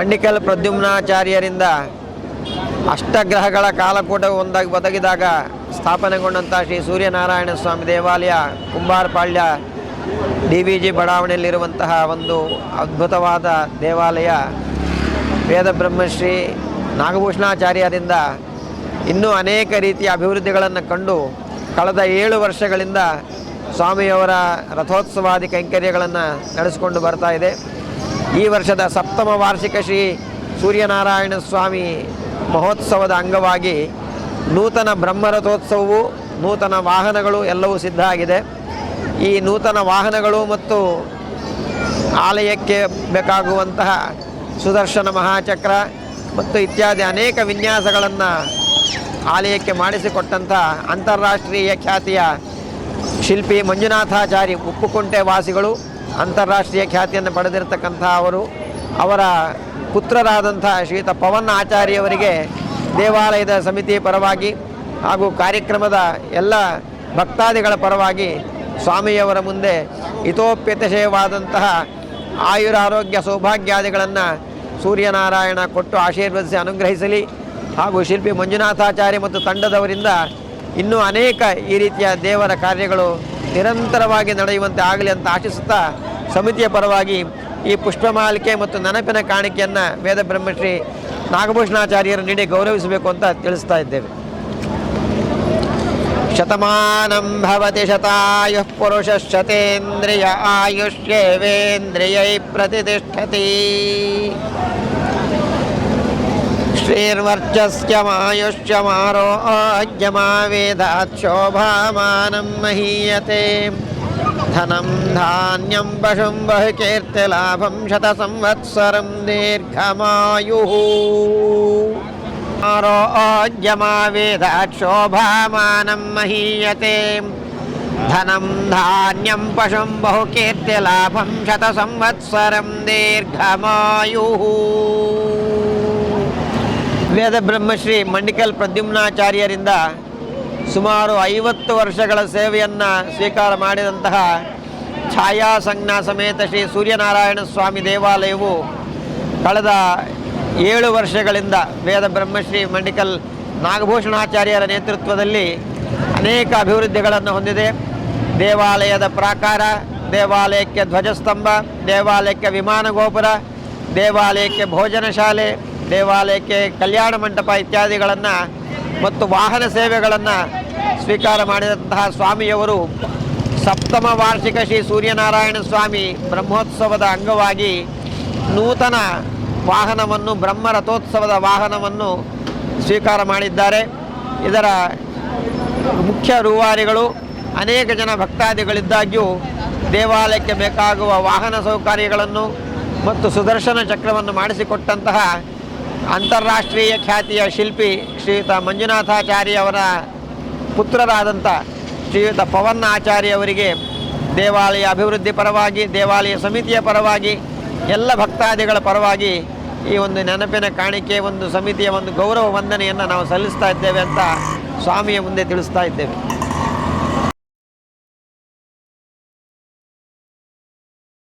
ಮಂಡಿಕಲ್ ಪ್ರದ್ಯುಮ್ನಾಚಾರ್ಯರಿಂದ ಅಷ್ಟಗ್ರಹಗಳ ಕಾಲಕೂಟ ಒಂದಾಗಿ ಒದಗಿದಾಗ ಸ್ಥಾಪನೆಗೊಂಡಂಥ ಶ್ರೀ ಸೂರ್ಯನಾರಾಯಣ ಸ್ವಾಮಿ ದೇವಾಲಯ Kumbarapalya D V G ಬಡಾವಣೆಯಲ್ಲಿರುವಂತಹ ಒಂದು ಅದ್ಭುತವಾದ ದೇವಾಲಯ. ವೇದ ಬ್ರಹ್ಮಶ್ರೀ ನಾಗಭೂಷಣಾಚಾರ್ಯರಿಂದ ಇನ್ನೂ ಅನೇಕ ರೀತಿಯ ಅಭಿವೃದ್ಧಿಗಳನ್ನು ಕಂಡು ಕಳೆದ ಏಳು ವರ್ಷಗಳಿಂದ ಸ್ವಾಮಿಯವರ ರಥೋತ್ಸವಾದಿ ಕೈಂಕರ್ಯಗಳನ್ನು ನಡೆಸಿಕೊಂಡು ಬರ್ತಾ ಇದೆ. ಈ ವರ್ಷದ ಸಪ್ತಮ ವಾರ್ಷಿಕ ಶ್ರೀ ಸೂರ್ಯನಾರಾಯಣ ಸ್ವಾಮಿ ಮಹೋತ್ಸವದ ಅಂಗವಾಗಿ ನೂತನ ಬ್ರಹ್ಮರಥೋತ್ಸವವು, ನೂತನ ವಾಹನಗಳು ಎಲ್ಲವೂ ಸಿದ್ಧ ಆಗಿದೆ. ಈ ನೂತನ ವಾಹನಗಳು ಮತ್ತು ಆಲಯಕ್ಕೆ ಬೇಕಾಗುವಂತಹ ಸುದರ್ಶನ ಮಹಾಚಕ್ರ ಮತ್ತು ಇತ್ಯಾದಿ ಅನೇಕ ವಿನ್ಯಾಸಗಳನ್ನು ಆಲಯಕ್ಕೆ ಮಾಡಿಸಿಕೊಟ್ಟಂಥ ಅಂತಾರಾಷ್ಟ್ರೀಯ ಖ್ಯಾತಿಯ ಶಿಲ್ಪಿ ಮಂಜುನಾಥಾಚಾರಿ ಉಪ್ಪುಕುಂಟೆ ವಾಸಿಗಳು. ಅಂತಾರಾಷ್ಟ್ರೀಯ ಖ್ಯಾತಿಯನ್ನು ಪಡೆದಿರತಕ್ಕಂಥ ಅವರು, ಅವರ ಪುತ್ರರಾದಂಥ ಶ್ರೀಯುತ ಪವನ್ ಆಚಾರ್ಯವರಿಗೆ ದೇವಾಲಯದ ಸಮಿತಿ ಪರವಾಗಿ ಹಾಗೂ ಕಾರ್ಯಕ್ರಮದ ಎಲ್ಲ ಭಕ್ತಾದಿಗಳ ಪರವಾಗಿ ಸ್ವಾಮಿಯವರ ಮುಂದೆ ಹಿತೋಪ್ಯತಶಯವಾದಂತಹ ಆಯುರಾರೋಗ್ಯ ಸೌಭಾಗ್ಯಾದಿಗಳನ್ನು ಸೂರ್ಯನಾರಾಯಣ ಕೊಟ್ಟು ಆಶೀರ್ವದಿಸಿ ಅನುಗ್ರಹಿಸಲಿ. ಹಾಗೂ ಶಿಲ್ಪಿ ಮಂಜುನಾಥಾಚಾರ್ಯ ಮತ್ತು ತಂಡದವರಿಂದ ಇನ್ನೂ ಅನೇಕ ಈ ರೀತಿಯ ದೇವರ ಕಾರ್ಯಗಳು ನಿರಂತರವಾಗಿ ನಡೆಯುವಂತೆ ಆಗಲಿ ಅಂತ ಆಶಿಸುತ್ತಾ ಸಮಿತಿಯ ಪರವಾಗಿ ಈ ಪುಷ್ಪಮಾಲಿಕೆ ಮತ್ತು ನೆನಪಿನ ಕಾಣಿಕೆಯನ್ನು ವೇದ ಬ್ರಹ್ಮಶ್ರೀ ನಾಗಭೂಷಣಾಚಾರ್ಯರು ನೀಡಿ ಗೌರವಿಸಬೇಕು ಅಂತ ತಿಳಿಸ್ತಾ ಇದ್ದೇವೆ. ಶತಮಾನಂ ಭವತಿ ಪುರುಷ ಶತೇಂದ್ರಿಯ ಆಯುಷ್ಯೇವೇಂದ್ರಿಯೈ ಪ್ರತಿಷ್ಠತಿ. श्रीर्वर्चस्यमायुष्यमारोग्यमावेदात् शोभामानं महीयते। धनं धान्यं पशुं बहुकीर्तिलाभं शतसंवत्सरं दीर्घमायुः। आरोग्यमावेदात् शोभामानं महीयते। धनं धान्यं पशुं बहुकीर्तिलाभं शतसंवत्सरं दीर्घमायुः। ವೇದ ಬ್ರಹ್ಮಶ್ರೀ ಮಂಡಿಕಲ್ ಪ್ರದ್ಯುಮ್ನಾಚಾರ್ಯರಿಂದ ಸುಮಾರು ಐವತ್ತು ವರ್ಷಗಳ ಸೇವೆಯನ್ನು ಸ್ವೀಕಾರ ಮಾಡಿದಂತಹ ಛಾಯಾ ಸಂಜ್ಞಾ ಸಮೇತ ಶ್ರೀ ಸೂರ್ಯನಾರಾಯಣ ಸ್ವಾಮಿ ದೇವಾಲಯವು ಕಳೆದ ಏಳು ವರ್ಷಗಳಿಂದ ವೇದ ಬ್ರಹ್ಮಶ್ರೀ ಮಂಡಿಕಲ್ ನಾಗಭೂಷಣಾಚಾರ್ಯರ ನೇತೃತ್ವದಲ್ಲಿ ಅನೇಕ ಅಭಿವೃದ್ಧಿಗಳನ್ನು ಹೊಂದಿದೆ. ದೇವಾಲಯದ ಪ್ರಾಕಾರ, ದೇವಾಲಯಕ್ಕೆ ಧ್ವಜಸ್ತಂಭ, ದೇವಾಲಯಕ್ಕೆ ವಿಮಾನ ಗೋಪುರ, ದೇವಾಲಯಕ್ಕೆ ಭೋಜನ ಶಾಲೆ ದೇವಾಲಯಕ್ಕೆ ಕಲ್ಯಾಣ ಮಂಟಪ ಇತ್ಯಾದಿಗಳನ್ನು ಮತ್ತು ವಾಹನ ಸೇವೆಗಳನ್ನು ಸ್ವೀಕಾರ ಮಾಡಿದಂತಹ ಸ್ವಾಮಿಯವರು ಸಪ್ತಮ ವಾರ್ಷಿಕ ಶ್ರೀ ಸೂರ್ಯನಾರಾಯಣ ಸ್ವಾಮಿ ಬ್ರಹ್ಮೋತ್ಸವದ ಅಂಗವಾಗಿ ನೂತನ ವಾಹನವನ್ನು, ಬ್ರಹ್ಮ ರಥೋತ್ಸವದ ವಾಹನವನ್ನು ಸ್ವೀಕಾರ ಮಾಡಿದ್ದಾರೆ. ಇದರ ಮುಖ್ಯ ರೂವಾರಿಗಳು ಅನೇಕ ಜನ ಭಕ್ತಾದಿಗಳಿದ್ದಾಗ್ಯೂ ದೇವಾಲಯಕ್ಕೆ ಬೇಕಾಗುವ ವಾಹನ ಸೌಕರ್ಯಗಳನ್ನು ಮತ್ತು ಸುದರ್ಶನ ಚಕ್ರವನ್ನು ಮಾಡಿಸಿಕೊಟ್ಟಂತಹ ಅಂತಾರಾಷ್ಟ್ರೀಯ ಖ್ಯಾತಿಯ ಶಿಲ್ಪಿ ಶ್ರೀಯುತ ಮಂಜುನಾಥಾಚಾರ್ಯವರ ಪುತ್ರರಾದಂಥ ಶ್ರೀಯುತ ಪವನ್ ಆಚಾರ್ಯವರಿಗೆ ದೇವಾಲಯ ಅಭಿವೃದ್ಧಿ ಪರವಾಗಿ, ದೇವಾಲಯ ಸಮಿತಿಯ ಪರವಾಗಿ, ಎಲ್ಲ ಭಕ್ತಾದಿಗಳ ಪರವಾಗಿ ಈ ಒಂದು ನೆನಪಿನ ಕಾಣಿಕೆ, ಒಂದು ಸಮಿತಿಯ ಒಂದು ಗೌರವ ವಂದನೆಯನ್ನು ನಾವು ಸಲ್ಲಿಸ್ತಾ ಇದ್ದೇವೆ ಅಂತ ಸ್ವಾಮಿಯ ಮುಂದೆ ತಿಳಿಸ್ತಾ ಇದ್ದೇವೆ.